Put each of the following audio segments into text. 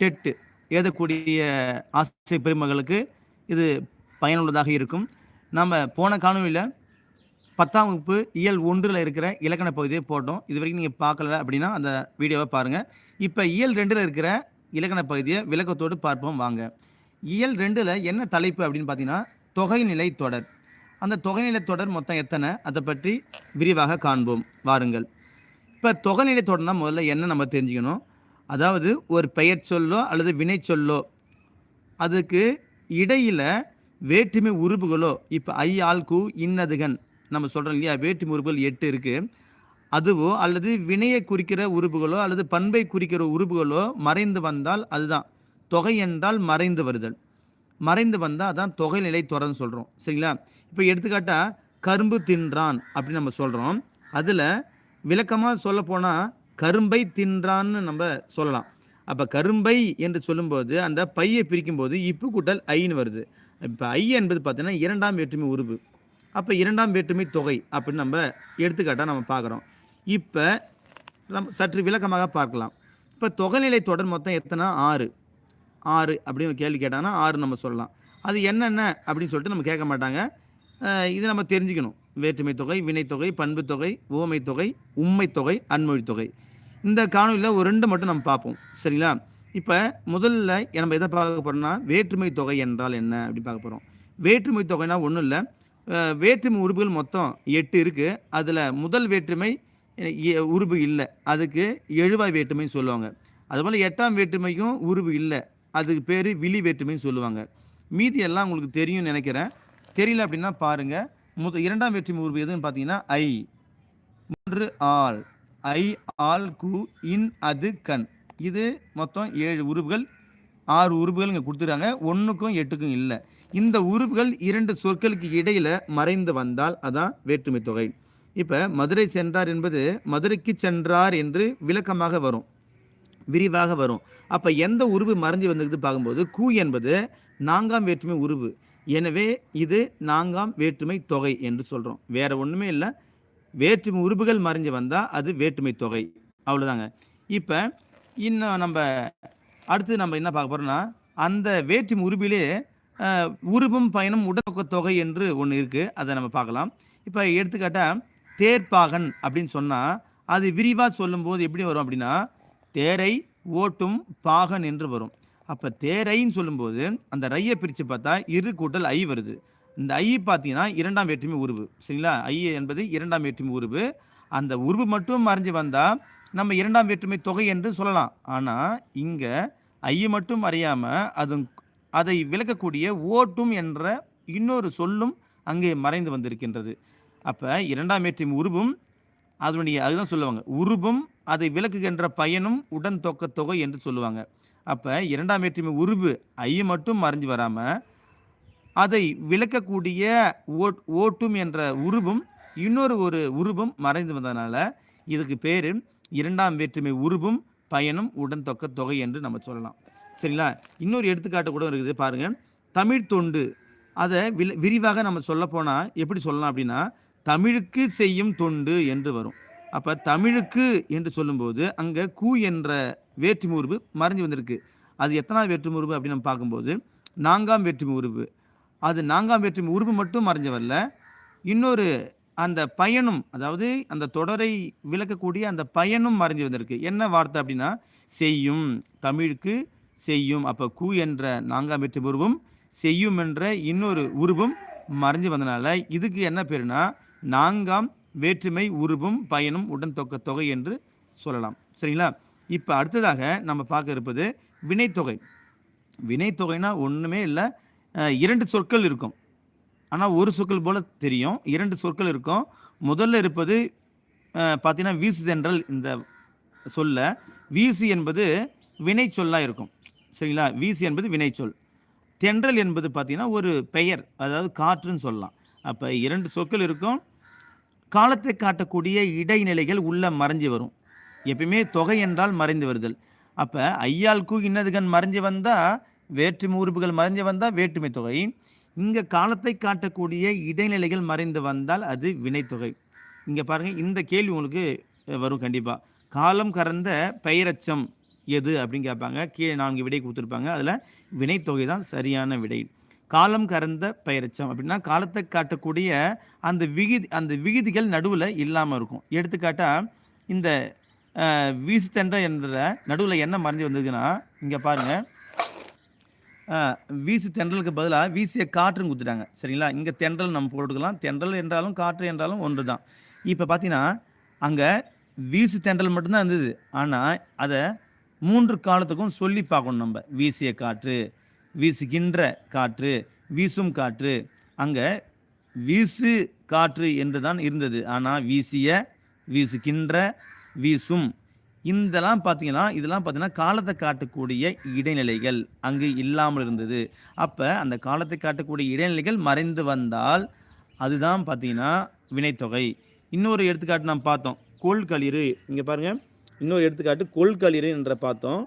TET எழுதக்கூடிய ஆசை பெருமகளுக்கு இது பயனுள்ளதாக இருக்கும். நம்ம போன காணொலியில் பத்தாம் வகுப்பு இயல் ஒன்றில் இருக்கிற இலக்கண பகுதியை போட்டோம். இது வரைக்கும் நீங்கள் பார்க்கல அப்படின்னா அந்த வீடியோவை பாருங்கள் இப்போ இயல் ரெண்டில் இருக்கிற இலக்கண பகுதியை விளக்கத்தோடு பார்ப்போம் வாங்க. இயல் ரெண்டில் என்ன தலைப்பு அப்படின்னு பார்த்தீங்கன்னா தொகைநிலை தொடர். அந்த தொகைநிலை தொடர் மொத்தம் எத்தனை? அதை பற்றி விரிவாக காண்போம். வாருங்கள். இப்போ தொகைநிலை தொடர்னா முதல்ல என்ன நம்ம தெரிஞ்சுக்கணும்? அதாவது ஒரு பெயர் சொல்லோ அல்லது வினை சொல்லோ அதுக்கு இடையில் வேற்றுமை உறுப்புகளோ இப்போ ஐ ஆல் கு இன்னதுகன் நம்ம சொல்கிறோம் இல்லையா? வேற்றுமை உறுப்புகள் எட்டு இருக்குது அதுவோ அல்லது வினையை குறிக்கிற உறுப்புகளோ அல்லது பண்பை குறிக்கிற உறுப்புகளோ மறைந்து வந்தால் அதுதான். தொகை என்றால் மறைந்து வருதல். மறைந்து வந்தால் அதான் தொகைநிலை தொடர்ந்து சொல்கிறோம் சரிங்களா? இப்போ எடுத்துக்காட்டால் கரும்பு தின்றான் அப்படின்னு நம்ம சொல்கிறோம் அதில் விளக்கமாக சொல்ல போனால் கரும்பை தின்றான்னு நம்ம சொல்லலாம். அப்போ கரும்பை என்று சொல்லும்போது அந்த பையை பிரிக்கும்போது இப்பு கூட்டல் ஐன்னு வருது. இப்போ ஐ என்பது பார்த்தீங்கன்னா இரண்டாம் வேற்றுமை உருவு அப்போ இரண்டாம் வேற்றுமை தொகை அப்படின்னு நம்ம எடுத்துக்காட்டாக நம்ம பார்க்குறோம் இப்போ நம் சற்று விளக்கமாக பார்க்கலாம். இப்போ தொகைநிலை தொடர் மொத்தம் எத்தனை? ஆறு. ஆறு அப்படின்னு கேள்வி கேட்டாங்கன்னா ஆறு நம்ம சொல்லலாம். அது என்னென்ன அப்படின்னு சொல்லிட்டு நம்ம கேட்க மாட்டாங்க. இது நம்ம தெரிஞ்சுக்கணும். வேற்றுமை தொகை வினைத்தொகை பண்புத்தொகை தொகை உவமை தொகை உண்மை தொகை அன்மொழி தொகை இந்த காணொலியில் ஒரு ரெண்டு மட்டும் நம்ம பார்ப்போம். சரிங்களா? இப்போ முதல்ல நம்ம எதை பார்க்க போகிறோம்னா வேற்றுமை தொகை என்றால் என்ன அப்படின்னு பார்க்க போகிறோம் வேற்றுமை தொகைனா ஒன்றும் இல்லை. வேற்றுமை உறுப்புகள் மொத்தம் எட்டு இருக்குது அதில் முதல் வேற்றுமை எ- உருபு இல்லை. அதுக்கு எழுவாய் வேற்றுமைன்னு சொல்லுவாங்க. அதுபோல் எட்டாம் வேற்றுமைக்கும் உருவு இல்லை. அதுக்கு பேர் விழி வேற்றுமைன்னு சொல்லுவாங்க. மீதி எல்லாம் உங்களுக்கு தெரியும்னு நினைக்கிறேன். தெரியல அப்படின்னா பாருங்கள் முத இரண்டாம் வேற்றுமை உருவு எதுன்னு பார்த்தீங்கன்னா ஐ. மூன்று ஆள் ஐ ஆல் கு இன் அது கண். இது மொத்தம் ஏழு உறுப்புகள். ஆறு உறுப்புகள் இங்கே கொடுத்துருக்காங்க. ஒன்றுக்கும் எட்டுக்கும் இல்லை. இந்த உறுப்புகள் இரண்டு சொற்களுக்கு இடையில் மறைந்து வந்தால் அதான் வேற்றுமை தொகை. இப்போ மதுரை சென்றார் என்பது மதுரைக்கு சென்றார் என்று விளக்கமாக வரும். விரிவாக வரும். அப்போ எந்த உருவு மறைஞ்சு வந்திருக்குது பார்க்கும்போது கூ என்பது நான்காம் வேற்றுமை உருவு எனவே இது நான்காம் வேற்றுமை தொகை என்று சொல்கிறோம் வேறு ஒன்றுமே இல்லை. வேற்றுமை உறுப்புகள் மறைஞ்சு வந்தால் அது வேற்றுமை தொகை. அவ்வளோதாங்க இப்போ இன்னும் நம்ம அடுத்து நம்ம என்ன பார்க்க போகிறோம்னா அந்த வேற்றுமை உருவிலே உருபும் பயணம் பயனும் தொகை என்று ஒன்று இருக்குது அதை நம்ம பார்க்கலாம். இப்போ எடுத்துக்காட்டால் தேர்ப்பாகன் அப்படின்னு சொன்னால் அது விரிவாக சொல்லும்போது எப்படி வரும் அப்படின்னா தேரை ஓட்டும் பாகன் என்று வரும். அப்போ தேரைன்னு சொல்லும்போது அந்த ரையை பிரித்து பார்த்தா இரு கூட்டல் ஐ வருது. இந்த ஐ பார்த்தீங்கன்னா இரண்டாம் வேற்றுமை உருவு. சரிங்களா? ஐ என்பது இரண்டாம் வேற்றுமை உருவு. அந்த உருவு மட்டும் மறைஞ்சு வந்தால் நம்ம இரண்டாம் வேற்றுமை தொகை என்று சொல்லலாம். ஆனால் இங்கே ஐ மட்டும் அறியாமல் அது அதை விளக்கக்கூடிய ஓட்டும் என்ற இன்னொரு சொல்லும் அங்கே மறைந்து வந்திருக்கின்றது. அப்போ இரண்டாம் வேற்றுமை உருவும் அதனுடைய அதுதான் சொல்லுவாங்க. உருவும் அதை விளக்குகின்ற பயனும் உடன் தொக்க தொகை என்று சொல்லுவாங்க. அப்போ இரண்டாம் வேற்றுமை உருவு ஐ மட்டும் மறைஞ்சு வராமல் அதை விளக்கக்கூடிய ஓட் ஓட்டும் என்ற உருவும் இன்னொரு ஒரு உருவும் மறைந்து வந்ததுனால இதுக்கு பேர் இரண்டாம் வேற்றுமை உருவும் பயனும் உடன் தொக்க தொகை என்று நம்ம சொல்லலாம். சரிங்களா? இன்னொரு எடுத்துக்காட்டு கூட இருக்குது பாருங்கள் தமிழ் தொண்டு. அதை வில விரிவாக நம்ம சொல்ல போனால் எப்படி சொல்லலாம் அப்படின்னா தமிழுக்கு செய்யும் தொண்டு என்று வரும். அப்போ தமிழுக்கு என்று சொல்லும்போது அங்கே கூ என்ற வேற்றுமை உருவு மறைஞ்சு வந்திருக்கு. அது எத்தனாவது வேற்றுமை உருவு அப்படின்னு நம்ம பார்க்கும்போது நான்காம் வேற்றுமை உருவு. அது நான்காம் வேற்றுமை உருவம் மட்டும் மறைஞ்சு வரல இன்னொரு அந்த பயனும் அதாவது அந்த தொடரை விளக்கக்கூடிய அந்த பயனும் மறைஞ்சு வந்திருக்கு என்ன வார்த்தை அப்படின்னா செய்யும் தமிழுக்கு செய்யும் அப்போ கூ என்ற நான்காம் வேற்றுமை உருவம் செய்யும் என்ற இன்னொரு உருவம் மறைஞ்சு வந்தனால இதுக்கு என்ன பேருனா நான்காம் வேற்றுமை உருவும் பயனும் உடன் தொக்க தொகை என்று சொல்லலாம். சரிங்களா? இப்போ அடுத்ததாக நம்ம பார்க்க இருப்பது வினைத்தொகை. வினைத்தொகைனா ஒன்றுமே இல்லை இரண்டு சொற்கள் இருக்கும். ஆனால் ஒரு சொற்கள் போல் தெரியும். இரண்டு சொற்கள் இருக்கும். முதல்ல இருப்பது பார்த்தீங்கன்னா பார்த்தீங்கன்னா வீசுதென்றல் இந்த சொல்ல. வீசு என்பது வினை சொல்லாக இருக்கும். சரிங்களா? வீசு என்பது வினைச்சொல் தென்றல் என்பது பார்த்தீங்கன்னா ஒரு பெயர். அதாவது காற்றுன்னு சொல்லலாம். அப்போ இரண்டு சொற்கள் இருக்கும். காலத்தை காட்டக்கூடிய இடைநிலைகள் உள்ள மறைஞ்சு வரும். எப்பயுமே தொகை என்றால் மறைந்து வருதல். அப்போ ஐயால் கூ இன்னதுகன் மறைஞ்சு வந்தால் வேற்றுமை உறுப்புகள் மறைஞ்சு வந்தால் வேற்றுமை தொகை. இங்கே காலத்தை காட்டக்கூடிய இடைநிலைகள் மறைந்து வந்தால் அது வினைத்தொகை. இங்கே பாருங்கள் இந்த கேள்வி உங்களுக்கு வரும் கண்டிப்பாக காலம் கறந்த பெயரச்சம் எது அப்படின்னு கேட்பாங்க. கீழே நான்கு விடை கொடுத்துருப்பாங்க. அதில் வினைத்தொகை தான் சரியான விடை. காலம் கறந்த பெயரச்சம் அப்படின்னா காலத்தை காட்டக்கூடிய அந்த விகுதி அந்த விகுதிகள் நடுவில் இல்லாமல் இருக்கும். எடுத்துக்காட்டால் இந்த வீசு தென்ற என்ற நடுவில் என்ன மறைஞ்சு வந்ததுன்னா இங்கே பாருங்கள் வீசு தென்றலுக்கு பதிலாக வீசிய காற்றுன்னு கொடுத்துட்டாங்க சரிங்களா? இங்கே தென்றல் நம்ம போட்டுக்கலாம். தென்றல் என்றாலும் காற்று என்றாலும் ஒன்று தான் இப்போ பார்த்தீங்கன்னா அங்கே வீசு தென்றல் மட்டும்தான் இருந்தது. ஆனால் அதை மூன்று காலத்துக்கும் சொல்லி பார்க்கணும் நம்ம. வீசிய காற்று வீசுகின்ற காற்று வீசும் காற்று. அங்கே வீசு காற்று என்று தான் இருந்தது. ஆனால் வீசிய வீசுகின்ற வீசும் இதெல்லாம் பார்த்தீங்கன்னா இதெல்லாம் பார்த்தீங்கன்னா காலத்தை காட்டக்கூடிய இடைநிலைகள் அங்கு இல்லாமல் இருந்தது. அப்போ அந்த காலத்தை காட்டக்கூடிய இடைநிலைகள் மறைந்து வந்தால் அதுதான் பார்த்தீங்கன்னா வினைத்தொகை. இன்னொரு எடுத்துக்காட்டு நாம் பார்த்தோம். கொள்களிறு இங்கே பாருங்கள் இன்னொரு எடுத்துக்காட்டு கொள்களிறு என்ற பார்த்தோம்.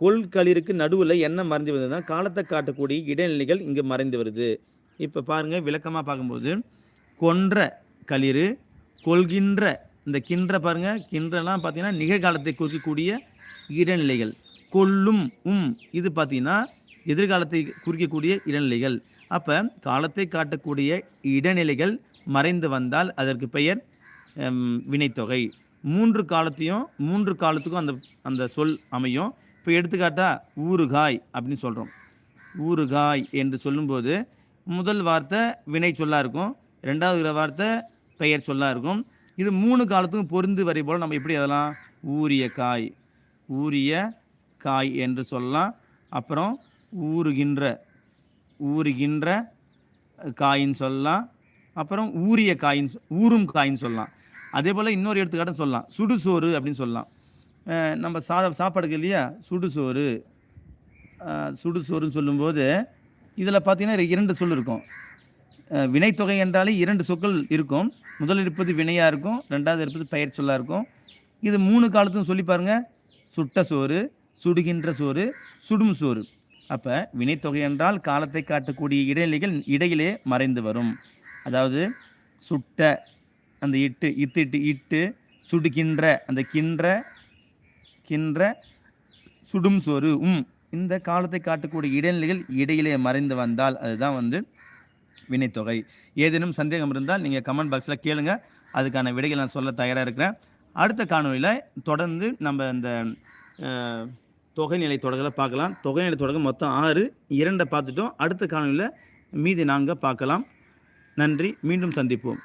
கொள்களிருக்கு நடுவில் என்ன மறைந்து வருதுன்னா காலத்தை காட்டக்கூடிய இடைநிலைகள் இங்கே மறைந்து வருது. இப்போ பாருங்கள் விளக்கமாக பார்க்கும்போது கொன்ற களிறு கொள்கின்ற இந்த கின்ற பாருங்க கின்றலாம் பார்த்தீங்கன்னா நிகழ்காலத்தை குறிக்கக்கூடிய இடைநிலைகள். கொல்லும் உம் இது பார்த்தீங்கன்னா எதிர்காலத்தை குறிக்கக்கூடிய இடைநிலைகள். அப்போ காலத்தை காட்டக்கூடிய இடைநிலைகள் மறைந்து வந்தால் அதற்கு பெயர் வினைத்தொகை. மூன்று காலத்தையும் மூன்று காலத்துக்கும் அந்த அந்த சொல் அமையும். இப்போ எடுத்துக்காட்டா ஊறுகாய் அப்படின்னு சொல்கிறோம் ஊறுகாய் என்று சொல்லும்போது முதல் வார்த்தை வினை சொல்லாக இருக்கும். ரெண்டாவது வார்த்தை பெயர் சொல்லாக இருக்கும். இது மூணு காலத்துக்கும் பொருந்து வரை போல் நம்ம எப்படி அதெல்லாம்? ஊரிய காய். ஊரிய காய் என்று சொல்லலாம். அப்புறம் ஊறுகின்ற ஊறுகின்ற காயின்னு சொல்லலாம். அப்புறம் ஊரிய காயின்னு ஊறும் காயின்னு சொல்லலாம். அதே போல் இன்னொரு எடுத்துக்காட்டும் சொல்லலாம். சுடுசோறு அப்படின்னு சொல்லலாம். நம்ம சா சாப்பாடுக்கு இல்லையா? சுடுசோறு. சுடுசோறுன்னு சொல்லும்போது இதில் பார்த்தீங்கன்னா இரண்டு சொல் இருக்கும். வினைத்தொகை என்றாலே இரண்டு சொற்கள் இருக்கும். முதல் இருப்பது வினையாக இருக்கும் ரெண்டாவது இருப்பது பெயர் சொல்லாக இருக்கும். இது மூணு காலத்தும் சொல்லி பாருங்க. சுட்ட சோறு சுடுகின்ற சோறு சுடும் சோறு. அப்போ வினைத்தொகை என்றால் காலத்தை காட்டக்கூடிய இடைநிலைகள் இடையிலே மறைந்து வரும். அதாவது சுட்ட அந்த இட்டு இத்து இட்டு இட்டு சுடுகின்ற அந்த கின்ற கின்ற சுடும் சோறு உம். இந்த காலத்தை காட்டக்கூடிய இடைநிலைகள் இடையிலே மறைந்து வந்தால் அதுதான் வந்து வினைத்தொகை. ஏதேனும் சந்தேகம் இருந்தால் நீங்கள் கமெண்ட் பாக்ஸில் கேளுங்க. அதுக்கான விடைகள் நான் சொல்ல தயாராக இருக்கிறேன். அடுத்த காணொலியில் தொடர்ந்து நம்ம இந்த தொகைநிலை தொடர்களை பார்க்கலாம். தொகைநிலை தொடர்கள் மொத்தம் ஆறு இரண்டை பார்த்துட்டோம். அடுத்த காணொலியில் மீதி நான்கை பார்க்கலாம். நன்றி. மீண்டும் சந்திப்போம்.